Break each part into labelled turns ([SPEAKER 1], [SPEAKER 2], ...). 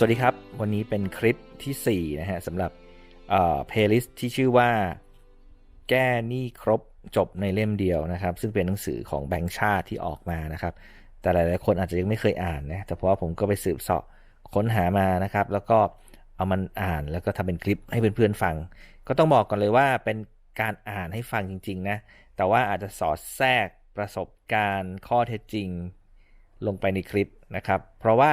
[SPEAKER 1] สวัสดีครับ วันนี้เป็นคลิปที่ 4 นะฮะสำหรับเอ่อเพลย์ลิสต์ที่ชื่อว่า แก้หนี้ครบจบในเล่มเดียวนะครับ ซึ่งเป็นหนังสือของแบงค์ชาติที่ออกมานะครับ แต่หลายๆคนอาจจะยังไม่เคยอ่านนะแต่เพราะว่าผมก็ไปสืบเสาะค้นหามานะครับ แล้วก็เอามันอ่านแล้วก็ทำเป็นคลิปให้เพื่อนๆฟัง ก็ต้องบอกก่อนเลยว่าเป็นการอ่านให้ฟังจริงๆนะแต่ว่าอาจจะสอดแทรกประสบการณ์ข้อเท็จจริง ลงไปในคลิปนะครับ เพราะว่า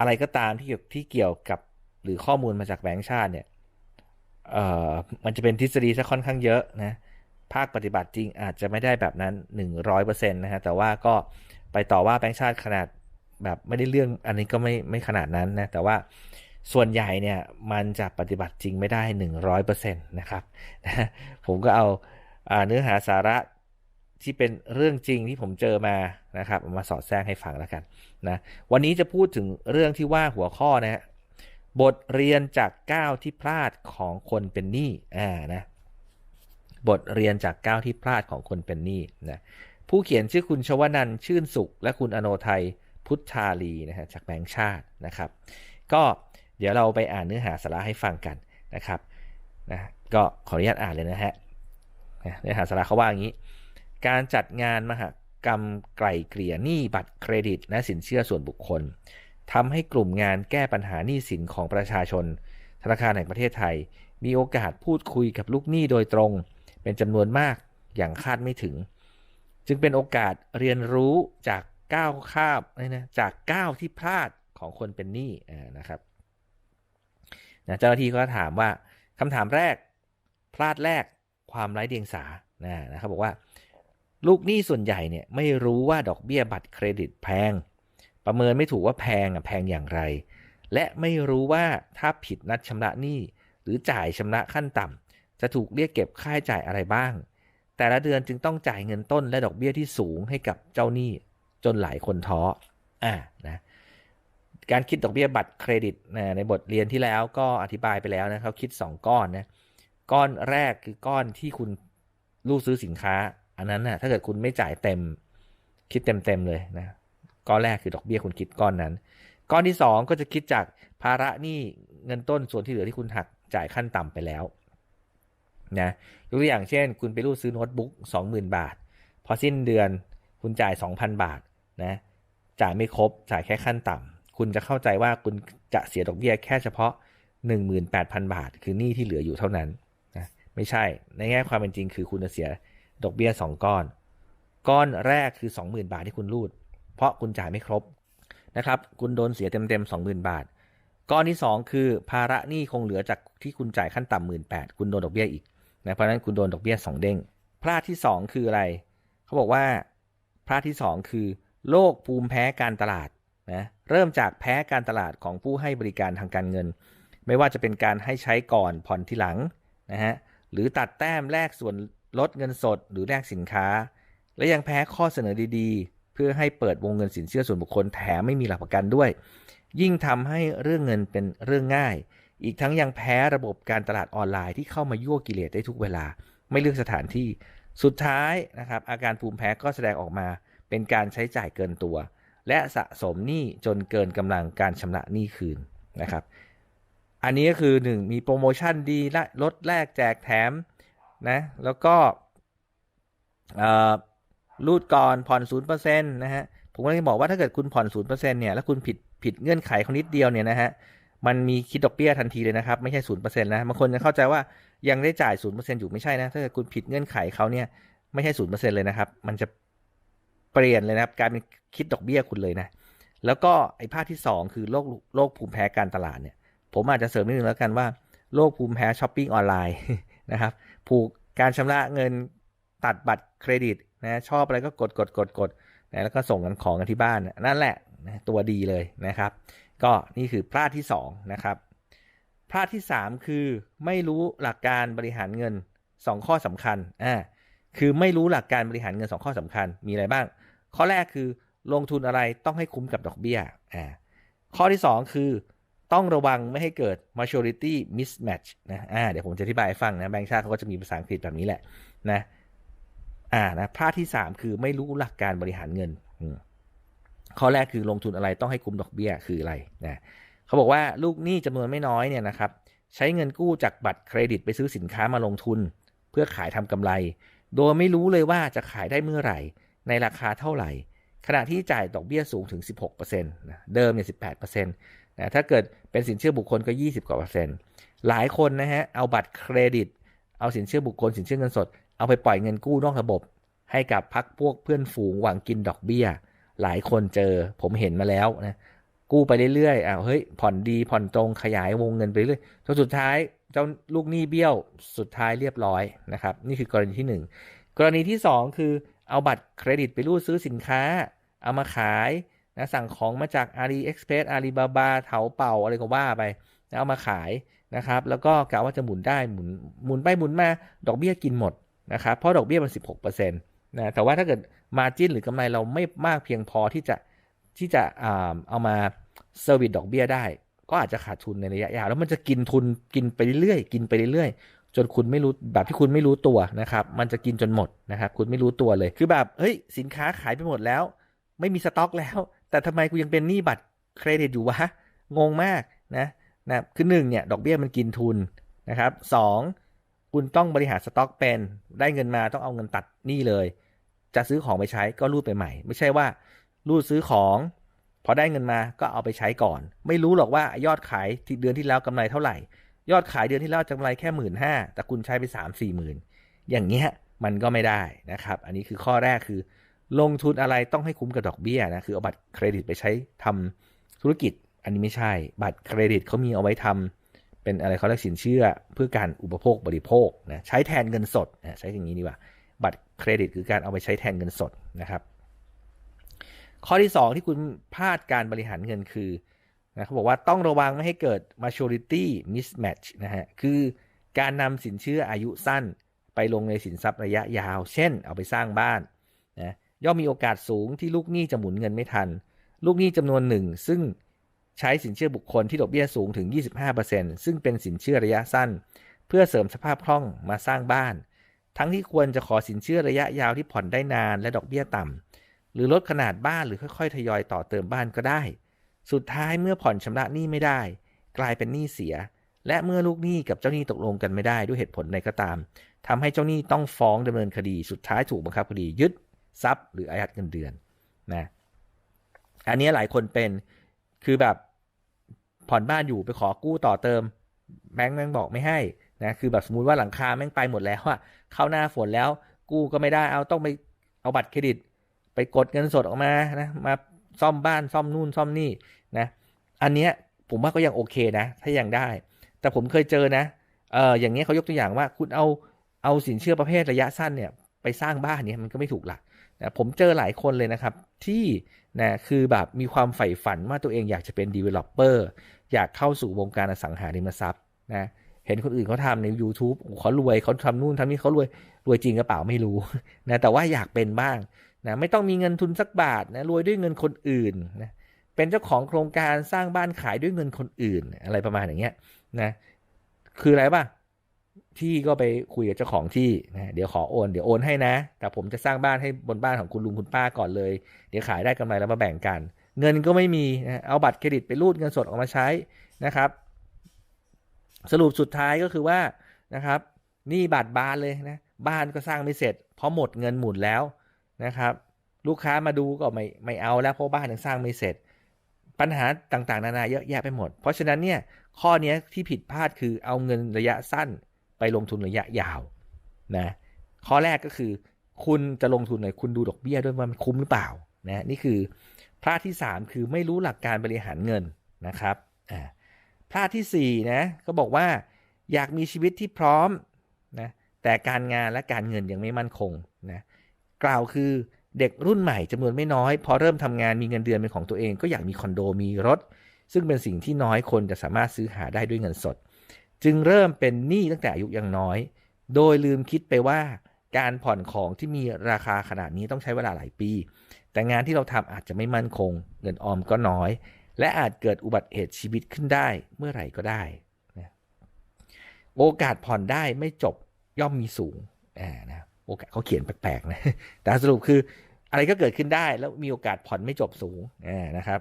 [SPEAKER 1] อะไรก็ตามที่เกี่ยวที่เกี่ยวกับหรือข้อมูลมาจากแบงก์ชาติเนี่ยเอ่อมันจะเป็นทฤษฎีซะค่อนข้างเยอะนะภาคปฏิบัติจริงอาจจะไม่ได้แบบนั้น 100%นะฮะแต่ว่าก็ไปต่อว่าแบงก์ชาติขนาดแบบไม่ได้เรื่องอันนี้ก็ไม่ไม่ขนาดนั้นนะแต่ว่าส่วนใหญ่เนี่ยมันจะปฏิบัติจริงไม่ได้ 100%นะครับนะผมก็เอาอาเนื้อหาสาระ ที่เป็นเรื่องจริงที่ผมเจอมานะครับมาสอดแทรกให้ฟังแล้วกันนะวันนี้จะพูดถึงเรื่องที่ว่าหัวข้อนะฮะบทเรียนจากก้าวที่พลาดของคนเป็นหนี้อ่านะบทเรียนจากก้าวที่พลาดของคนเป็นหนี้นะผู้เขียนชื่อคุณชวนันท์ชื่นสุข และคุณอโนไทยพุทธาลีนะฮะจากแบงค์ชาตินะครับ ก็เดี๋ยวเราไปอ่านเนื้อหาสาระให้ฟังกันนะครับนะก็ขออนุญาตอ่านเลยนะฮะเนื้อหาสาระเขาว่าอย่างนี้ การจัดงานมหกรรมไกล่เกลี่ยหนี้บัตรเครดิต และสินเชื่อส่วนบุคคลทำให้กลุ่มงานแก้ปัญหาหนี้สินของประชาชน ธนาคารแห่งประเทศไทย มีโอกาสพูดคุยกับลูกหนี้โดยตรง เป็นจำนวนมากอย่างคาดไม่ถึง จึงเป็นโอกาสเรียนรู้จากก้าวข้ามนะจากก้าวที่พลาดของคนเป็นหนี้นะครับนะเจ้าหน้าที่ก็ถามว่าคำถามแรกพลาดแรกความไร้เดียงสานะนะครับบอกว่า ลูกหนี้ส่วนใหญ่เนี่ยไม่รู้ว่าดอกเบี้ยบัตรเครดิตแพง ประเมินไม่ถูกว่าแพงอะแพงอย่างไร และไม่รู้ว่าถ้าผิดนัดชำระหนี้หรือจ่ายชำระขั้นต่ำจะถูกเรียกเก็บค่าใช้จ่ายอะไรบ้าง แต่ละเดือนจึงต้องจ่ายเงินต้นและดอกเบี้ยที่สูงให้กับเจ้าหนี้จนหลายคนท้ออ่านะการคิดดอกเบี้ยบัตรเครดิตนะในบทเรียนที่แล้วก็อธิบายไปแล้วนะเขาคิด 2 ก้อนนะก้อนแรกคือก้อนที่คุณลูกซื้อสินค้า อันนั้นนะถ้าเกิดคุณไม่จ่ายเต็ม คิดเต็มเต็มเลยนะก้อนแรกคือดอกเบี้ยคุณคิดก้อนนั้น ก้อนที่2ก็จะคิดจากภาระหนี้เงินต้นส่วนที่เหลือที่คุณหักจ่ายขั้นต่ำไปแล้วนะยกตัวอย่างเช่น คุณไปรูดซื้อโน้ตบุ๊ก20,000บาท พอสิ้นเดือนคุณจ่าย2,000บาทนะจ่ายไม่ครบจ่ายแค่ขั้นต่ำคุณจะเข้าใจว่าคุณจะเสียดอกเบี้ยแค่เฉพาะ 18,000 บาท คือหนี้ที่เหลืออยู่เท่านั้นนะไม่ใช่ในแง่ความเป็นจริงคือคุณจะเสีย ดอกเบี้ย 2 ก้อน ก้อนแรกคือ 20,000 บาทที่คุณรูด เพราะคุณจ่ายไม่ครบนะครับ คุณโดนเสียเต็มๆ20,000 บาท ก้อนที่ 2 คือภาระหนี้คงเหลือจากที่คุณจ่ายขั้นต่ำหมื่นแปดคุณโดนดอกเบี้ยอีกนะเพราะนั้นคุณโดนดอกเบี้ย 2 เด้งพลาดที่ 2 คืออะไร เขาบอกว่าพลาดที่ 2 คือโรคภูมิแพ้การตลาดนะเริ่มจากแพ้การตลาดของผู้ให้บริการทางการเงิน ไม่ว่าจะเป็นการให้ใช้ก่อนผ่อนทีหลังนะฮะหรือตัดแต้มแลกส่วน ลดเงินสดหรือแลกสินค้า และยังแพ้ข้อเสนอดีๆ เพื่อให้เปิดวงเงินสินเชื่อส่วนบุคคลแถมไม่มีหลักประกันด้วย ยิ่งทำให้เรื่องเงินเป็นเรื่องง่าย อีกทั้งยังแพ้ระบบการตลาดออนไลน์ที่เข้ามายั่วกิเลสได้ทุกเวลา ไม่เลือกสถานที่ สุดท้ายนะครับอาการภูมิแพ้ก็แสดงออกมา เป็นการใช้จ่ายเกินตัว และสะสมหนี้จนเกินกำลังการชำระหนี้คืนนะครับอันนี้ก็คือ 1 มีโปรโมชั่นดีและลดแลกแจกแถม นะแล้วก็รูดก่อนผ่อนศูนย์เปอร์เซ็นต์นะฮะผมก็เลยบอกว่าถ้าเกิดคุณผ่อนศูนย์เปอร์เซ็นต์เนี่ยแล้วคุณผิดผิดเงื่อนไขเขานิดเดียวเนี่ยนะฮะมันมีคิดดอกเบี้ยทันทีเลยนะครับ ไม่ใช่ศูนย์เปอร์เซ็นต์นะบางคนจะเข้าใจว่ายังได้จ่ายศูนย์เปอร์เซ็นต์อยู่ไม่ใช่นะถ้าเกิดคุณผิดเงื่อนไขเขาเนี่ยไม่ใช่ศูนย์เปอร์เซ็นต์เลยนะครับ มันจะเปลี่ยนเลยนะครับการเป็นคิดดอกเบี้ยคุณเลยนะแล้วก็ไอ้ภาคที่ 2 คือโรคโรคภูมิแพ้การตลาดเนี่ย ผมอาจจะเสริมนิดนึงแล้วกันว่าโรคภูมิแพ้ช้อปปิ้งออนไลน์ นะครับผูกการชำระเงินตัดบัตรเครดิตนะชอบอะไรก็กดกดกดกดนะแล้วก็ส่งกันของกันที่บ้านนั่นแหละนะตัวดีเลยนะครับ ก็นี่คือพลาดที่2นะครับพลาดที่ 3 คือไม่รู้หลักการบริหารเงิน 2 ข้อสำคัญอ่าคือไม่รู้หลักการบริหารเงิน 2 ข้อสำคัญมีอะไรบ้าง ข้อแรกคือลงทุนอะไรต้องให้คุ้มกับดอกเบี้ยอ่าข้อที่ 2 คือ ต้องระวังไม่ให้เกิด maturity mismatch นะอ่าเดี๋ยวผมจะอธิบายให้ฟังนะ แบงค์ชาติเขาก็จะมีภาษาอังกฤษแบบนี้แหละนะอ่านะพลาดที่ 3 คือไม่รู้หลักการบริหารเงินข้อแรกคือลงทุนอะไรต้องให้คุ้มดอกเบี้ยคืออะไรนะเขาบอกว่าลูกหนี้จำนวนไม่น้อยเนี่ยนะครับใช้เงินกู้จากบัตรเครดิตไปซื้อสินค้ามาลงทุน เพื่อขายทำกำไร โดยไม่รู้เลยว่าจะขายได้เมื่อไหร่ ในราคาเท่าไหร่ ขณะที่จ่ายดอกเบี้ยสูงถึง 16%เดิมเนี่ย 18% นะถ้าเกิดเป็นสินเชื่อบุคคลก็ 20 กว่าเปอร์เซ็นต์หลายคนนะฮะเอาบัตรเครดิต เอาสินเชื่อบุคคลสินเชื่อเงินสด เอาไปปล่อยเงินกู้นอกระบบ ให้กับพักพวกเพื่อนฝูงหวังกินดอกเบี้ย หลายคนเจอผมเห็นมาแล้วนะกู้ไปเรื่อยๆอ้าวเฮ้ยผ่อนดีผ่อนตรงขยายวงเงินไปเรื่อยจนสุดท้ายเจ้าลูกหนี้เบี้ยวสุดท้ายเรียบร้อยนะครับนี่คือกรณีที่ 1 กรณีที่ 2 คือเอาบัตรเครดิตไปรูดซื้อสินค้า เอามาขาย นะสั่งของมาจาก AliExpress Alibaba เถาเป่าอะไรก็ว่าไปนะเอามาขายนะครับ แล้วก็กะว่าจะหมุนได้หมุนหมุนไปหมุนมาดอกเบี้ยกินหมดนะครับเพราะดอกเบี้ยมัน 16%นะแต่ว่าถ้าเกิดมาจิ้นหรือกำไรเราไม่มากเพียงพอที่จะที่จะเอามาเซอร์วิสดอกเบี้ยได้ ก็อาจจะขาดทุนในระยะยาว แล้วมันจะกินทุนกินไปเรื่อยๆกินไปเรื่อยๆจนคุณไม่รู้แบบที่คุณไม่รู้ตัวนะครับ มันจะกินจนหมดนะครับ คุณไม่รู้ตัวเลย คือแบบเฮ้ยสินค้าขายไปหมดแล้ว ไม่มีสต็อกแล้ว แต่ทำไมกูยังเป็นหนี้บัตรเครดิตอยู่วะ งงมากนะนะคือหนึ่งเนี่ยดอกเบี้ยมันกินทุนนะครับสองคุณต้องบริหารสต็อกเป็น ได้เงินมาต้องเอาเงินตัดหนี้เลย จะซื้อของไปใช้ก็รูดไปใหม่ ไม่ใช่ว่ารูดซื้อของ พอได้เงินมาก็เอาไปใช้ก่อน ไม่รู้หรอกว่ายอดขายที่เดือนที่แล้วกำไรเท่าไหร่ ยอดขายเดือนที่แล้วกำไรแค่หมื่นห้าแต่คุณใช้ไปสามสี่หมื่นอย่างเงี้ยมันก็ไม่ได้นะครับ อันนี้คือข้อแรกคือ ลงทุนอะไรต้องให้คุ้มกับดอกเบี้ยนะคือเอาบัตรเครดิตไปใช้ทำธุรกิจ อันนี้ไม่ใช่ บัตรเครดิตเขามีเอาไว้ทำเป็นอะไรเขาเรียกสินเชื่อ เพื่อการอุปโภคบริโภคนะใช้แทนเงินสดนะใช้อย่างนี้ดีกว่า บัตรเครดิตคือการเอาไปใช้แทนเงินสดนะครับข้อที่ 2 ที่คุณพลาดการบริหารเงินคือนะเขาบอกว่าต้องระวังไม่ให้เกิด maturity mismatch นะฮะคือการนำสินเชื่ออายุสั้นไปลงในสินทรัพย์ระยะยาว เช่น เอาไปสร้างบ้าน ย่อมมีโอกาสสูงที่ลูกหนี้จะหมุนเงินไม่ทัน ลูกหนี้จำนวนหนึ่ง ซึ่งใช้สินเชื่อบุคคลที่ดอกเบี้ยสูงถึง 25%ซึ่งเป็นสินเชื่อระยะสั้น เพื่อเสริมสภาพคล่องมาสร้างบ้าน ทั้งที่ควรจะขอสินเชื่อระยะยาวที่ผ่อนได้นานและดอกเบี้ยต่ำหรือลดขนาดบ้านหรือค่อยๆ ทยอยต่อเติมบ้านก็ได้ สุดท้ายเมื่อผ่อนชำระหนี้ไม่ได้ กลายเป็นหนี้เสีย และเมื่อลูกหนี้กับเจ้าหนี้ตกลงกันไม่ได้ด้วยเหตุผลใดก็ตามทำให้เจ้าหนี้ต้องฟ้องดำเนินคดี สุดท้ายถูกบังคับคดียึด ทรัพย์หรืออายัดเงินเดือนนะอันนี้หลายคนเป็นคือแบบผ่อนบ้านอยู่ไปขอกู้ต่อเติมแบงค์แม่งบอกไม่ให้นะคือแบบสมมติว่าหลังคาแม่งไปหมดแล้วอะเข้าหน้าฝนแล้วกู้ก็ไม่ได้เอาต้องไปเอาบัตรเครดิต ไปกดเงินสดออกมานะมาซ่อมบ้านซ่อมนู่นซ่อมนี่นะอันเนี้ยผมว่าก็ยังโอเคนะ ถ้ายังได้ แต่ผมเคยเจอนะเอออย่างเงี้ยเขายกตัวอย่างว่าคุณเอาเอาสินเชื่อประเภทระยะสั้นเนี่ยไปสร้างบ้านเนี่ยมันก็ไม่ถูกหลัก นะผมเจอหลายคนเลยนะครับ ที่นะคือแบบมีความใฝ่ฝันว่าตัวเองอยากจะเป็น developer อยากเข้าสู่วงการอสังหาริมทรัพย์นะเห็นคนอื่นเขาทำใน YouTube เขารวยเขาทำนู่นทำนี่เขารวยรวยจริงกระเป๋าไม่รู้นะแต่ว่าอยากเป็นบ้างนะไม่ต้องมีเงินทุนสักบาทนะรวยด้วยเงินคนอื่นนะเป็นเจ้าของโครงการสร้างบ้านขายด้วยเงินคนอื่น อะไรประมาณอย่างเงี้ยนะคืออะไรป่ะ ที่ก็ไปคุยกับเจ้าของที่นะเดี๋ยวขอโอนเดี๋ยวโอนให้นะ แต่ผมจะสร้างบ้านให้บนบ้านของคุณลุงคุณป้าก่อนเลย เดี๋ยวขายได้กำไรแล้วมาแบ่งกัน เงินก็ไม่มีนะเอาบัตรเครดิตไปรูดเงินสดออกมาใช้นะครับ สรุปสุดท้ายก็คือว่านะครับนี่บัตรบานเลยนะบ้านก็สร้างไม่เสร็จ เพราะหมดเงินหมุนแล้วนะครับ ลูกค้ามาดูก็ไม่ไม่เอาแล้วเพราะบ้านยังสร้างไม่เสร็จ ปัญหาต่างๆ นานาเยอะแยะไปหมด เพราะฉะนั้นเนี่ยข้อนี้ที่ผิดพลาดคือเอาเงินระยะสั้น ไปลงทุนระยะยาวนะข้อแรกก็คือ คุณจะลงทุนไหนคุณดูดอกเบี้ยด้วยว่ามันคุ้มหรือเปล่านะนี่คือพลาดที่ 3 คือไม่รู้หลักการบริหารเงินนะครับอ่าพลาดที่4นะก็บอกว่าอยากมีชีวิตที่พร้อมนะแต่การงานและการเงินยังไม่มั่นคงนะกล่าวคือเด็กรุ่นใหม่จำนวนไม่น้อย พอเริ่มทำงานมีเงินเดือนเป็นของตัวเอง ก็อยากมีคอนโดมีรถ ซึ่งเป็นสิ่งที่น้อยคนจะสามารถซื้อหาได้ด้วยเงินสด จึงเริ่มเป็นหนี้ตั้งแต่อายุยังน้อย โดยลืมคิดไปว่าการผ่อนของที่มีราคาขนาดนี้ต้องใช้เวลาหลายปี แต่งานที่เราทำอาจจะไม่มั่นคง เงินออมก็น้อย และอาจเกิดอุบัติเหตุชีวิตขึ้นได้เมื่อไหร่ก็ได้นะโอกาสผ่อนได้ไม่จบย่อมมีสูงอ่านะโอกาสเขาเขียนแปลกๆนะแต่สรุปคืออะไรก็เกิดขึ้นได้แล้วมีโอกาสผ่อนไม่จบสูงนะครับ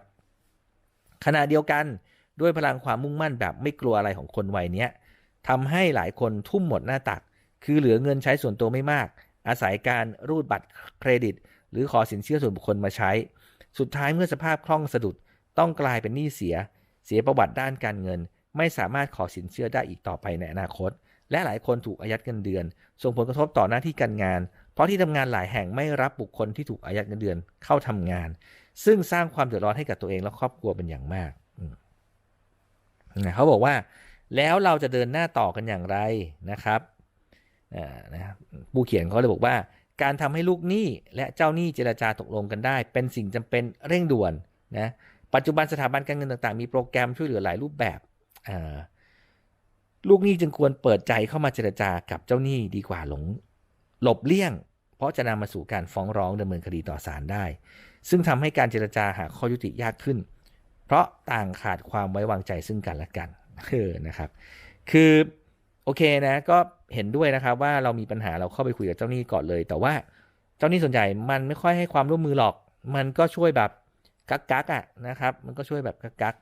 [SPEAKER 1] ขณะเดียวกัน ด้วยพลังความมุ่งมั่นแบบไม่กลัวอะไรของคนวัยนี้ทำให้หลายคนทุ่มหมดหน้าตัก คือเหลือเงินใช้ส่วนตัวไม่มาก อาศัยการรูดบัตรเครดิต หรือขอสินเชื่อส่วนบุคคลมาใช้ สุดท้ายเมื่อสภาพคล่องสะดุดต้องกลายเป็นหนี้เสีย เสียประวัติด้านการเงิน ไม่สามารถขอสินเชื่อได้อีกต่อไปในอนาคต และหลายคนถูกอายัดเงินเดือน ส่งผลกระทบต่อหน้าที่การงาน เพราะที่ทำงานหลายแห่งไม่รับบุคคลที่ถูกอายัดเงินเดือนเข้าทำงาน ซึ่งสร้างความเดือดร้อนให้กับตัวเองและครอบครัวเป็นอย่างมาก เขาบอกว่าแล้วเราจะเดินหน้าต่อกันอย่างไรนะครับนะผู้เขียนเขาเลยบอกว่า การทำให้ลูกหนี้และเจ้าหนี้เจราจาตกลงกันได้ เป็นสิ่งจำเป็นเร่งด่วนนะปัจจุบันสถาบันการเงินต่างๆ มีโปรแกรมช่วยเหลือหลายรูปแบบลูกหนี้จึงควรเปิดใจเข้ามาเจรจากับเจ้าหนี้ดีกว่าหลงหลบเลี่ยง เพราะจะนำมาสู่การฟ้องร้องดำเนินคดีต่อศาลได้ ซึ่งทำให้การเจรจาหาข้อยุติยากขึ้น เพราะต่างขาดความไว้วางใจซึ่งกันและกันเออนะครับ คือโอเคนะก็เห็นด้วยนะครับว่าเรามีปัญหาเราเข้าไปคุยกับเจ้าหนี้ก่อนเลย แต่ว่าเจ้าหนี้ส่วนใหญ่มันไม่ค่อยให้ความร่วมมือหรอก มันก็ช่วยแบบกักกักอะนะครับ มันก็ช่วยแบบกักกัก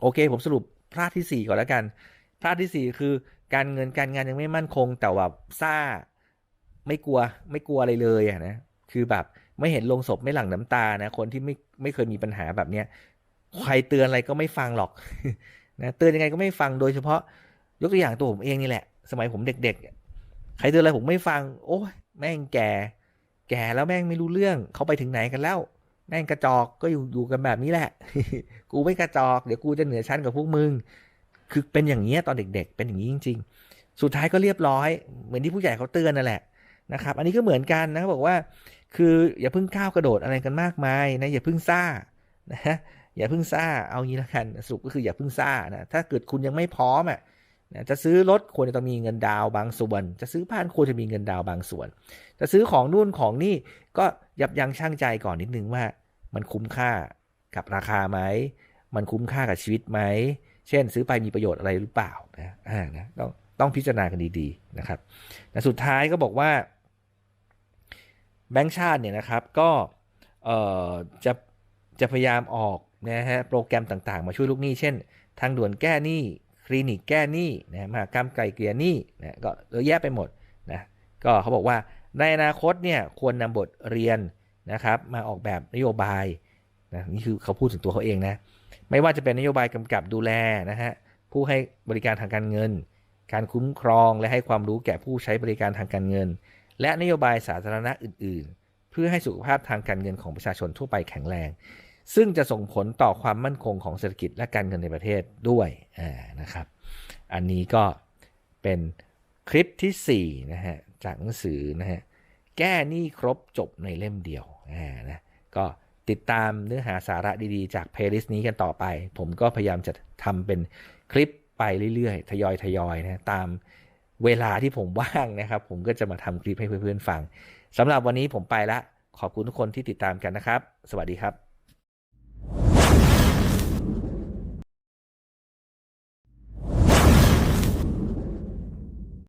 [SPEAKER 1] โอเค ผมสรุปพลาดที่ 4 ก่อนแล้วกันพลาดที่ 4 คือการเงินการงานยังไม่มั่นคง แต่ว่าซ่าไม่กลัวไม่กลัวอะไรเลยอะนะคือแบบ ไม่เห็นลงศพไม่หลั่งน้ำตานะ คนที่ไม่ไม่เคยมีปัญหาแบบเนี้ยใครเตือนอะไรก็ไม่ฟังหรอกนะเตือนยังไงก็ไม่ฟังโดยเฉพาะยกตัวอย่างตัวผมเองนี่แหละ สมัยผมเด็กๆ ใครเตือนอะไรผมไม่ฟัง โอ้ยแม่งแก่ แก่แล้วแม่งไม่รู้เรื่องเขาไปถึงไหนกันแล้ว แม่งกระจอกก็อยู่อยู่กันแบบนี้แหละ กูไม่กระจอกเดี๋ยวกูจะเหนือชั้นกับพวกมึง คือเป็นอย่างนี้ตอนเด็ก ๆ เป็นอย่างนี้จริง ๆ สุดท้ายก็เรียบร้อย เหมือนที่ผู้ใหญ่เขาเตือนนั่นแหละนะครับ อันนี้ก็เหมือนกันนะบอกว่า คืออย่าเพิ่งก้าวกระโดดอะไรกันมากมายนะอย่าเพิ่งซ่านะอย่าเพิ่งซ่าเอางี้ละกันสรุปก็คืออย่าเพิ่งซ่านะถ้าเกิดคุณยังไม่พร้อมอะนะจะซื้อรถควรจะต้องมีเงินดาวบางส่วน จะซื้อบ้านควรจะมีเงินดาวบางส่วน จะซื้อของนู่นของนี่ก็ยับยั้งชั่งใจก่อนนิดนึงว่า มันคุ้มค่ากับราคาไหมมันคุ้มค่ากับชีวิตไหมเช่น ซื้อไปมีประโยชน์อะไรหรือเปล่านะอ่านะต้องต้องพิจารณากันดีๆนะครับแต่สุดท้ายก็บอกว่า แบงก์ชาติเนี่ยนะครับก็จะจะพยายามออกนะฮะโปรแกรมต่างๆ มาช่วยลูกหนี้ เช่น ทางด่วนแก้หนี้คลินิกแก้หนี้นะมากรรมไกลเกลี่ยหนี้นะก็เยอะแยะไปหมดนะก็เขาบอกว่าในอนาคตเนี่ยควรนำบทเรียนนะครับมาออกแบบนโยบายนะนี่คือเขาพูดถึงตัวเขาเองนะไม่ว่าจะเป็นนโยบายกำกับดูแลนะฮะผู้ให้บริการทางการเงิน การคุ้มครองและให้ความรู้แก่ผู้ใช้บริการทางการเงิน และนโยบายสาธารณะอื่น ๆ เพื่อให้สุขภาพทางการเงินของประชาชนทั่วไปแข็งแรง ซึ่งจะส่งผลต่อความมั่นคงของเศรษฐกิจและการเงินในประเทศด้วยนะครับ อันนี้ก็เป็นคลิปที่4นะฮะจากหนังสือนะฮะแก้หนี้ครบจบในเล่มเดียวนะก็ติดตามเนื้อหาสาระดีๆ จากเพลย์ลิสต์นี้กันต่อไป ผมก็พยายามจะทำเป็นคลิปไปเรื่อยๆ ทยอยทยอยนะตาม เวลาที่ผมว่างนะครับ ผมก็จะมาทำคลิปให้เพื่อนๆฟังสำหรับวันนี้ผมไปละ ขอบคุณทุกคนที่ติดตามกันนะครับ สวัสดีครับ